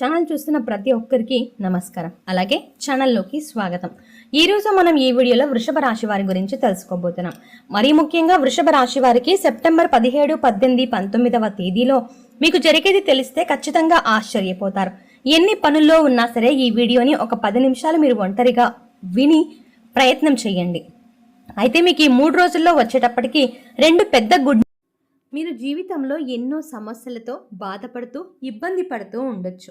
Channel చూస్తున్న ప్రతి ఒక్కరికి నమస్కారం. అలాగే ఛానల్లోకి స్వాగతం. ఈ రోజు మనం ఈ వీడియోలో వృషభ రాశి వారి గురించి తెలుసుకోబోతున్నాం. మరీ ముఖ్యంగా వృషభ రాశి వారికి సెప్టెంబర్ పదిహేడు పద్దెనిమిది పంతొమ్మిదవ తేదీలో మీకు జరిగేది తెలిస్తే ఖచ్చితంగా ఆశ్చర్యపోతారు. ఎన్ని పనుల్లో ఉన్నా సరే ఈ వీడియోని ఒక పది నిమిషాలు మీరు ఒంటరిగా విని ప్రయత్నం చేయండి. అయితే మీకు ఈ మూడు రోజుల్లో వచ్చేటప్పటికి రెండు పెద్ద గుడ్ మీరు జీవితంలో ఎన్నో సమస్యలతో బాధపడుతూ ఇబ్బంది పడుతూ ఉండొచ్చు.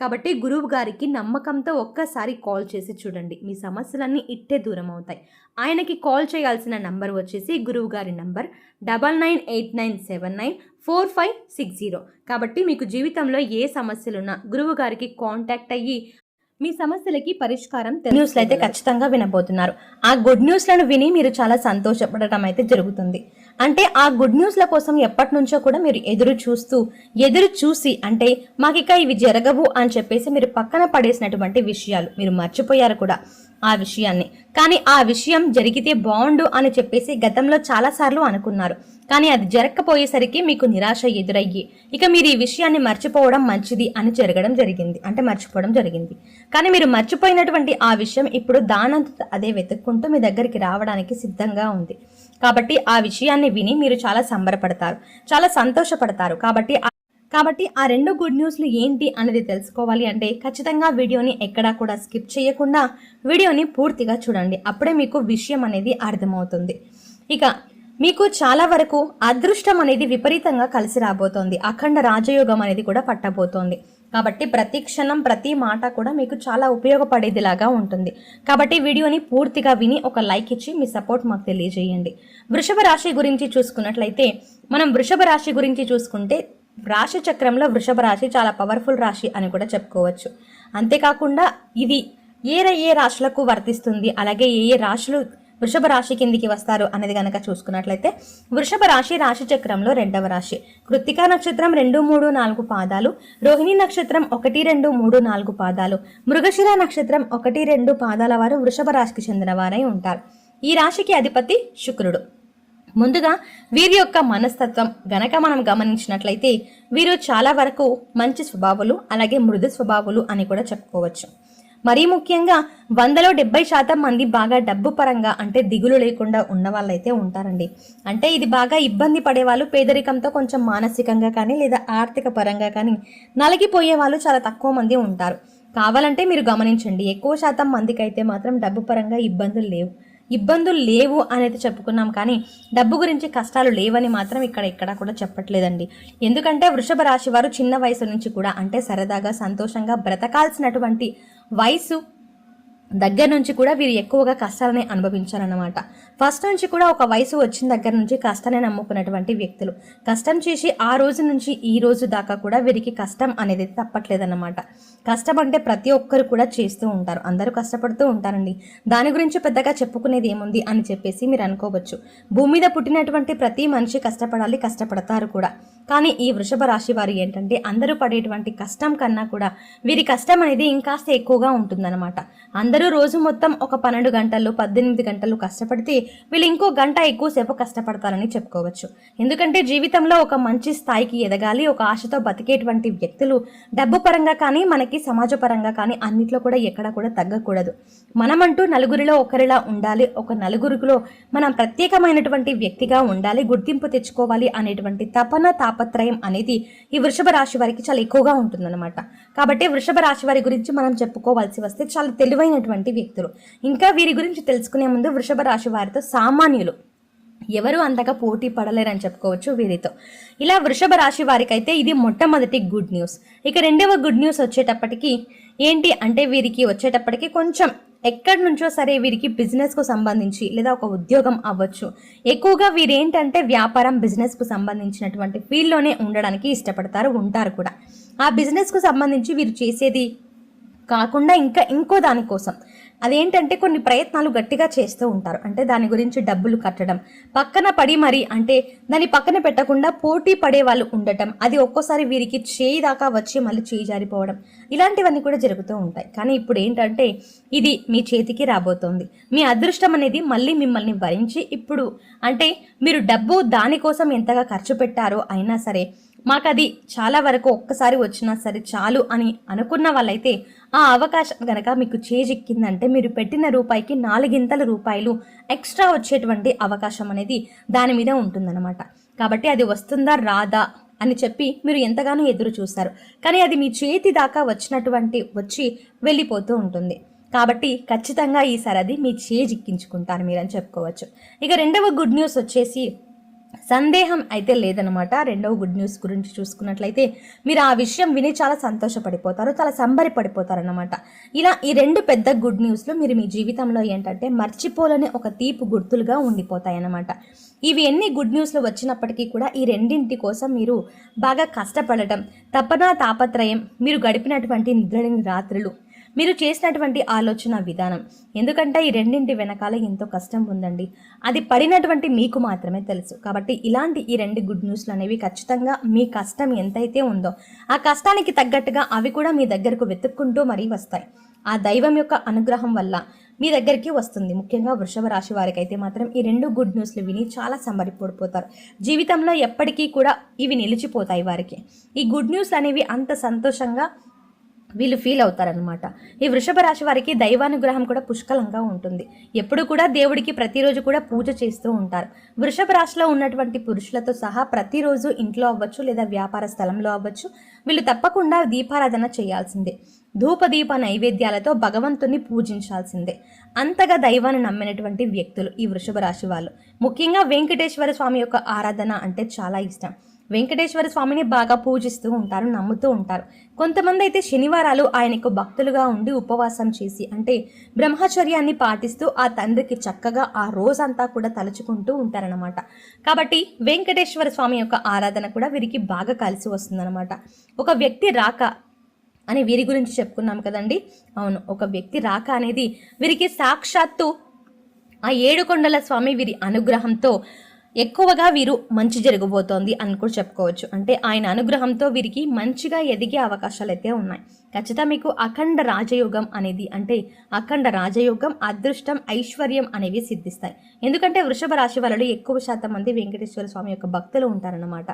కాబట్టి గురువు గారికి నమ్మకంతో ఒక్కసారి కాల్ చేసి చూడండి. మీ సమస్యలన్నీ ఇట్టే దూరం అవుతాయి. ఆయనకి కాల్ చేయాల్సిన నంబర్ వచ్చేసి గురువు గారి number double nine eight nine seven nine four five six zero. కాబట్టి మీకు జీవితంలో ఏ సమస్యలున్నా గురువు గారికి కాంటాక్ట్ అయ్యి మీ సమస్యలకి పరిష్కారం న్యూస్లు అయితే ఖచ్చితంగా వినబోతున్నారు. ఆ గుడ్ న్యూస్లను విని మీరు చాలా సంతోషపడటం అయితే జరుగుతుంది. అంటే ఆ గుడ్ న్యూస్ల కోసం ఎప్పటి నుంచో కూడా మీరు ఎదురు చూస్తూ ఎదురు చూసి అంటే మాకిక ఇవి జరగవు అని చెప్పేసి మీరు పక్కన పడేసినటువంటి విషయాలు మీరు మర్చిపోయారు కూడా ఆ విషయాన్ని. కానీ ఆ విషయం జరిగితే బాగుండు అని చెప్పేసి గతంలో చాలాసార్లు అనుకున్నారు. కానీ అది జరగకపోయేసరికి మీకు నిరాశ ఎదురయ్యి ఇక మీరు ఈ విషయాన్ని మర్చిపోవడం మంచిది అని జరగడం జరిగింది అంటే మర్చిపోవడం జరిగింది. కానీ మీరు మర్చిపోయినటువంటి ఆ విషయం ఇప్పుడు దానంత అదే వెతుక్కుంటూ మీ దగ్గరికి రావడానికి సిద్ధంగా ఉంది. కాబట్టి ఆ విషయాన్ని విని మీరు చాలా సంబరపడతారు చాలా సంతోషపడతారు. కాబట్టి కాబట్టి ఆ రెండు గుడ్ న్యూస్లు ఏంటి అనేది తెలుసుకోవాలి అంటే ఖచ్చితంగా వీడియోని ఎక్కడా కూడా స్కిప్ చేయకుండా వీడియోని పూర్తిగా చూడండి. అప్పుడే మీకు విషయం అనేది అర్థమవుతుంది. ఇక మీకు చాలా వరకు అదృష్టం అనేది విపరీతంగా కలిసి రాబోతోంది. అఖండ రాజయోగం అనేది కూడా పట్టబోతోంది. కాబట్టి ప్రతి క్షణం ప్రతి మాట కూడా మీకు చాలా ఉపయోగపడేదిలాగా ఉంటుంది. కాబట్టి వీడియోని పూర్తిగా విని ఒక లైక్ ఇచ్చి మీ సపోర్ట్ మాకు తెలియజేయండి. వృషభ రాశి గురించి చూసుకున్నట్లయితే మనం వృషభ రాశి గురించి చూసుకుంటే రాశి చక్రంలో వృషభ రాశి చాలా పవర్ఫుల్ రాశి అని కూడా చెప్పుకోవచ్చు. అంతేకాకుండా ఇది ఏ ఏ రాశులకు వర్తిస్తుంది అలాగే ఏ ఏ రాశులు వృషభ రాశి కిందికి వస్తారు అనేది కనుక చూసుకున్నట్లయితే వృషభ రాశి రాశి చక్రంలో రెండవ రాశి. కృత్తికా నక్షత్రం రెండు మూడు నాలుగు పాదాలు రోహిణి నక్షత్రం ఒకటి రెండు మూడు నాలుగు పాదాలు మృగశిర నక్షత్రం ఒకటి రెండు పాదాల వారు వృషభ రాశికి చెందిన వారై ఉంటారు. ఈ రాశికి అధిపతి శుక్రుడు. ముందుగా వీరి యొక్క మనస్తత్వం గనక మనం గమనించినట్లయితే వీరు చాలా వరకు మంచి స్వభావాలు అలాగే మృదు స్వభావాలు అని కూడా చెప్పుకోవచ్చు. మరీ ముఖ్యంగా వందలో డెబ్బై శాతం మంది బాగా డబ్బు పరంగా అంటే దిగులు లేకుండా ఉన్న వాళ్ళైతే ఉంటారండి. అంటే ఇది బాగా ఇబ్బంది పడే వాళ్ళు పేదరికంతో కొంచెం మానసికంగా కానీ లేదా ఆర్థిక పరంగా కానీ నలిగిపోయే వాళ్ళు చాలా తక్కువ మంది ఉంటారు. కావాలంటే మీరు గమనించండి ఎక్కువ శాతం మందికి అయితే మాత్రం డబ్బు పరంగా ఇబ్బందులు లేవు. ఇబ్బందులు లేవు అనేది చెప్పుకున్నాం కానీ డబ్బు గురించి కష్టాలు లేవని మాత్రం ఇక్కడ ఎక్కడా కూడా చెప్పట్లేదండి. ఎందుకంటే వృషభ రాశి వారు చిన్న వయసు నుంచి కూడా అంటే సరదాగా సంతోషంగా బ్రతకాల్సినటువంటి వయసు దగ్గర నుంచి కూడా వీరు ఎక్కువగా కష్టాలని అనుభవించారన్నమాట. ఫస్ట్ నుంచి కూడా ఒక వయసు వచ్చిన దగ్గర నుంచి కష్టాన్ని నమ్ముకున్నటువంటి వ్యక్తులు. కష్టం చేసి ఆ రోజు నుంచి ఈ రోజు దాకా కూడా వీరికి కష్టం అనేది తప్పట్లేదన్నమాట. కష్టం అంటే ప్రతి ఒక్కరు కూడా చేస్తూ ఉంటారు. అందరూ కష్టపడుతూ ఉంటారండి. దాని గురించి పెద్దగా చెప్పుకునేది ఏముంది అని చెప్పేసి మీరు అనుకోవచ్చు. భూమి మీద పుట్టినటువంటి ప్రతి మనిషి కష్టపడాలి కష్టపడతారు కూడా. కానీ ఈ వృషభ రాశి వారు ఏంటంటే అందరూ పడేటువంటి కష్టం కన్నా కూడా వీరి కష్టం అనేది ఇంకాస్త ఎక్కువగా ఉంటుందన్నమాట. అందరూ రోజు మొత్తం ఒక పన్నెండు గంటలు పద్దెనిమిది గంటలు కష్టపడితే వీళ్ళు ఇంకో గంట ఎక్కువసేపు కష్టపడతారని చెప్పుకోవచ్చు. ఎందుకంటే జీవితంలో ఒక మంచి స్థాయికి ఎదగాలి ఒక ఆశతో బతికేటువంటి వ్యక్తులు డబ్బు పరంగా కానీ మనకి సమాజ పరంగా కానీ అన్నిట్లో కూడా ఎక్కడ కూడా తగ్గకూడదు. మనమంటూ నలుగురిలో ఒకరిలా ఉండాలి ఒక నలుగురిలో మనం ప్రత్యేకమైనటువంటి వ్యక్తిగా ఉండాలి గుర్తింపు తెచ్చుకోవాలి అనేటువంటి తపన తాప తాపత్రయం అనేది ఈ వృషభ రాశి వారికి చాలా ఎక్కువగా ఉంటుందన్నమాట. కాబట్టి వృషభ రాశి వారి గురించి మనం చెప్పుకోవాల్సి వస్తే చాలా తెలివైనటువంటి వ్యక్తులు. ఇంకా వీరి గురించి తెలుసుకునే ముందు వృషభ రాశి వారితో సామాన్యులు. ఎవరు అంతగా పోటీ పడలేరని చెప్పుకోవచ్చు వీరితో. ఇలా వృషభ రాశి వారికైతే ఇది మొట్టమొదటి గుడ్ న్యూస్. ఇక రెండవ గుడ్ న్యూస్ వచ్చేటప్పటికి ఏంటి అంటే వీరికి వచ్చేటప్పటికి కొంచెం ఎక్కడి నుంచో సరే వీరికి బిజినెస్కు సంబంధించి లేదా ఒక ఉద్యోగం అవ్వచ్చు. ఎక్కువగా వీరేంటంటే వ్యాపారం బిజినెస్కు సంబంధించినటువంటి ఫీల్డ్లోనే ఉండడానికి ఇష్టపడతారు ఉంటారు కూడా. ఆ బిజినెస్కు సంబంధించి వీరు చేసేది కాకుండా ఇంకా ఇంకో దానికోసం. అదేంటంటే కొన్ని ప్రయత్నాలు గట్టిగా చేస్తూ ఉంటారు. అంటే దాని గురించి డబ్బులు కట్టడం పక్కన పడి మరి అంటే దాన్ని పక్కన పెట్టకుండా పోటీ పడే వాళ్ళు ఉండటం అది ఒక్కోసారి వీరికి చేయి దాకా వచ్చి మళ్ళీ చేయి జారిపోవడం ఇలాంటివన్నీ కూడా జరుగుతూ ఉంటాయి. కానీ ఇప్పుడు ఏంటంటే ఇది మీ చేతికి రాబోతోంది. మీ అదృష్టం అనేది మళ్ళీ మిమ్మల్ని భరించి ఇప్పుడు అంటే మీరు డబ్బు దానికోసం ఎంతగా ఖర్చు పెట్టారో అయినా సరే మాకు అది చాలా వరకు ఒక్కసారి వచ్చినా సరే చాలు అని అనుకున్న వాళ్ళైతే ఆ అవకాశం కనుక మీకు చేజిక్కిందంటే మీరు పెట్టిన రూపాయికి నాలుగింతల రూపాయలు ఎక్స్ట్రా వచ్చేటువంటి అవకాశం అనేది దాని మీద ఉంటుందన్నమాట. కాబట్టి అది వస్తుందా రాదా అని చెప్పి మీరు ఎంతగానో ఎదురు చూస్తారు కానీ అది మీ చేతి దాకా వచ్చినటువంటి వచ్చి వెళ్ళిపోతూ ఉంటుంది. కాబట్టి ఖచ్చితంగా ఈసారి అది మీ చేజిక్కించుకుంటారు మీరని చెప్పుకోవచ్చు. ఇక రెండవ గుడ్ న్యూస్ వచ్చేసి సందేహం అయితే లేదనమాట రెండవ గుడ్ న్యూస్ గురించి చూసుకున్నట్లయితే మీరు ఆ విషయం విని చాలా సంతోషపడిపోతారు చాలా సంబరి అనమాట ఇలా ఈ రెండు పెద్ద గుడ్ న్యూస్లు మీరు మీ జీవితంలో ఏంటంటే మర్చిపోలేని ఒక తీపు గుర్తులుగా ఉండిపోతాయి అన్నమాట ఇవి ఎన్ని గుడ్ న్యూస్లు వచ్చినప్పటికీ కూడా ఈ రెండింటి కోసం మీరు బాగా కష్టపడటం తపన తాపత్రయం మీరు గడిపినటువంటి నిద్రలేని రాత్రులు మీరు చేసినటువంటి ఆలోచన విధానం. ఎందుకంటే ఈ రెండింటి వెనకాల ఎంతో కష్టం ఉందండి. అది పడినటువంటి మీకు మాత్రమే తెలుసు. కాబట్టి ఇలాంటి ఈ రెండు గుడ్ న్యూస్లు అనేవి ఖచ్చితంగా మీ కష్టం ఎంతైతే ఉందో ఆ కష్టానికి తగ్గట్టుగా అవి కూడా మీ దగ్గరకు వెతుక్కుంటూ మరీ వస్తాయి. ఆ దైవం యొక్క అనుగ్రహం వల్ల మీ దగ్గరికి వస్తుంది. ముఖ్యంగా వృషభ రాశి వారికి అయితే మాత్రం ఈ రెండు గుడ్ న్యూస్లు విని చాలా సంబరిపడిపోతారు. జీవితంలో ఎప్పటికీ కూడా ఇవి నిలిచిపోతాయి వారికి. ఈ గుడ్ న్యూస్ అనేవి అంత సంతోషంగా వీళ్ళు ఫీల్ అవుతారనమాట ఈ వృషభ రాశి వారికి దైవానుగ్రహం కూడా పుష్కలంగా ఉంటుంది. ఎప్పుడు కూడా దేవుడికి ప్రతిరోజు కూడా పూజ చేస్తూ ఉంటారు. వృషభ రాశిలో ఉన్నటువంటి పురుషులతో సహా ప్రతిరోజు ఇంట్లో అవ్వచ్చు లేదా వ్యాపార స్థలంలో అవ్వచ్చు వీళ్ళు తప్పకుండా దీపారాధన చేయాల్సిందే. ధూపదీప నైవేద్యాలతో భగవంతుని పూజించాల్సిందే. అంతగా దైవాన్ని నమ్మినటువంటి వ్యక్తులు ఈ వృషభ రాశి వాళ్ళు. ముఖ్యంగా వెంకటేశ్వర స్వామి యొక్క ఆరాధన అంటే చాలా ఇష్టం. వెంకటేశ్వర స్వామిని బాగా పూజిస్తూ ఉంటారు నమ్ముతూ ఉంటారు. కొంతమంది అయితే శనివారాలు ఆయనకు భక్తులుగా ఉండి ఉపవాసం చేసి అంటే బ్రహ్మచర్యాన్ని పాటిస్తూ ఆ తండ్రికి చక్కగా ఆ రోజంతా కూడా తలుచుకుంటూ ఉంటారనమాట కాబట్టి వెంకటేశ్వర స్వామి యొక్క ఆరాధన కూడా వీరికి బాగా కలిసి వస్తుందన్నమాట. ఒక వ్యక్తి రాక అని వీరి గురించి చెప్పుకున్నాం కదండి? అవును ఒక వ్యక్తి రాక అనేది వీరికి సాక్షాత్తు ఆ ఏడుకొండల స్వామి వీరి అనుగ్రహంతో ఎక్కువగా వీరు మంచి జరగబోతోంది అని కూడా చెప్పుకోవచ్చు. అంటే ఆయన అనుగ్రహంతో వీరికి మంచిగా ఎదిగే అవకాశాలు అయితే ఉన్నాయి. ఖచ్చితంగా మీకు అఖండ రాజయోగం అనేది అంటే అఖండ రాజయోగం అదృష్టం ఐశ్వర్యం అనేవి సిద్ధిస్తాయి. ఎందుకంటే వృషభ రాశి వాళ్ళు ఎక్కువ శాతం మంది వెంకటేశ్వర స్వామి యొక్క భక్తులు ఉంటారన్నమాట.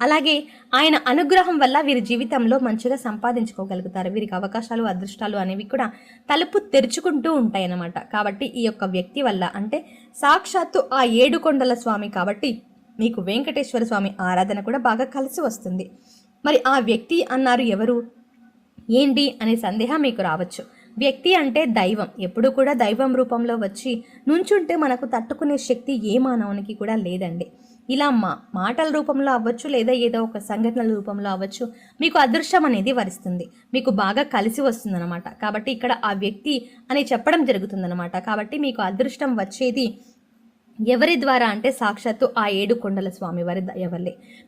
అలాగే ఆయన అనుగ్రహం వల్ల వీరి జీవితంలో మంచిగా సంపాదించుకోగలుగుతారు. వీరికి అవకాశాలు అదృష్టాలు అనేవి కూడా తలుపు తెరుచుకుంటూ ఉంటాయన్నమాట. కాబట్టి ఈ యొక్క వ్యక్తి వల్ల అంటే సాక్షాత్తు ఆ ఏడుకొండల స్వామి కాబట్టి మీకు వెంకటేశ్వర స్వామి ఆరాధన కూడా బాగా కలిసి వస్తుంది. మరి ఆ వ్యక్తి అన్నారు ఎవరు? ఏంటి? అనే సందేహం మీకు రావచ్చు. వ్యక్తి అంటే దైవం. ఎప్పుడు కూడా దైవం రూపంలో వచ్చి నుంచుంటే మనకు తట్టుకునే శక్తి ఏ మానవునికి కూడా లేదండి. ఇలా మా మాటల రూపంలో అవ్వచ్చు లేదా ఏదో ఒక సంఘటనల రూపంలో అవ్వచ్చు మీకు అదృష్టం అనేది వరిస్తుంది. మీకు బాగా కలిసి వస్తుందన్నమాట. కాబట్టి ఇక్కడ ఆ వ్యక్తి అని చెప్పడం జరుగుతుందన్నమాట. కాబట్టి మీకు అదృష్టం వచ్చేది ఎవరి ద్వారా అంటే సాక్షాత్తు ఆ ఏడు కొండల స్వామి వారి దయ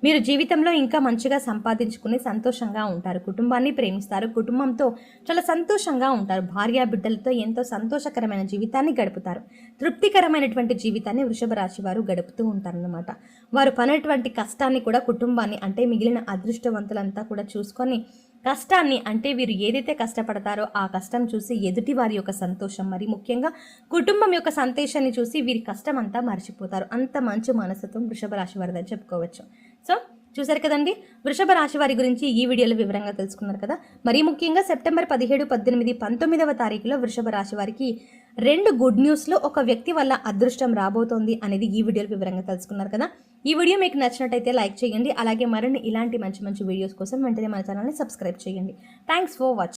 మీరు జీవితంలో ఇంకా మంచిగా సంపాదించుకుని సంతోషంగా ఉంటారు. కుటుంబాన్ని ప్రేమిస్తారు. కుటుంబంతో చాలా సంతోషంగా ఉంటారు. భార్య బిడ్డలతో ఎంతో సంతోషకరమైన జీవితాన్ని గడుపుతారు. తృప్తికరమైనటువంటి జీవితాన్ని వృషభ రాశి వారు గడుపుతూ ఉంటారన్నమాట. వారు పనేటువంటి కష్టాన్ని కూడా కుటుంబాన్ని అంటే మిగిలిన అదృష్టవంతులంతా కూడా చూసుకొని కష్టాన్ని అంటే వీరు ఏదైతే కష్టపడతారో ఆ కష్టం చూసి ఎదుటి వారి యొక్క సంతోషం మరి ముఖ్యంగా కుటుంబం యొక్క సంతోషాన్ని చూసి వీరి కష్టం అంతా మర్చిపోతారు. అంత మంచి మనస్తత్వం వృషభ రాశి వారిదని చెప్పుకోవచ్చు. సో చూసారు కదండి? వృషభ రాశి వారి గురించి ఈ వీడియోలో వివరంగా తెలుసుకున్నారు కదా? మరీ ముఖ్యంగా సెప్టెంబర్ పదిహేడు పద్దెనిమిది పంతొమ్మిదవ తారీఖులో వృషభ రాశి వారికి రెండు గుడ్ న్యూస్లో ఒక వ్యక్తి వల్ల అదృష్టం రాబోతోంది అనేది ఈ వీడియోలో వివరంగా తెలుసుకున్నారు కదా? ఈ వీడియో మీకు నచ్చినట్టయితే లైక్ చేయండి. అలాగే మరిన్ని ఇలాంటి మంచి మంచి వీడియోస్ కోసం వెంటనే మన ఛానల్ని సబ్స్క్రైబ్ చేయండి. Thanks for watching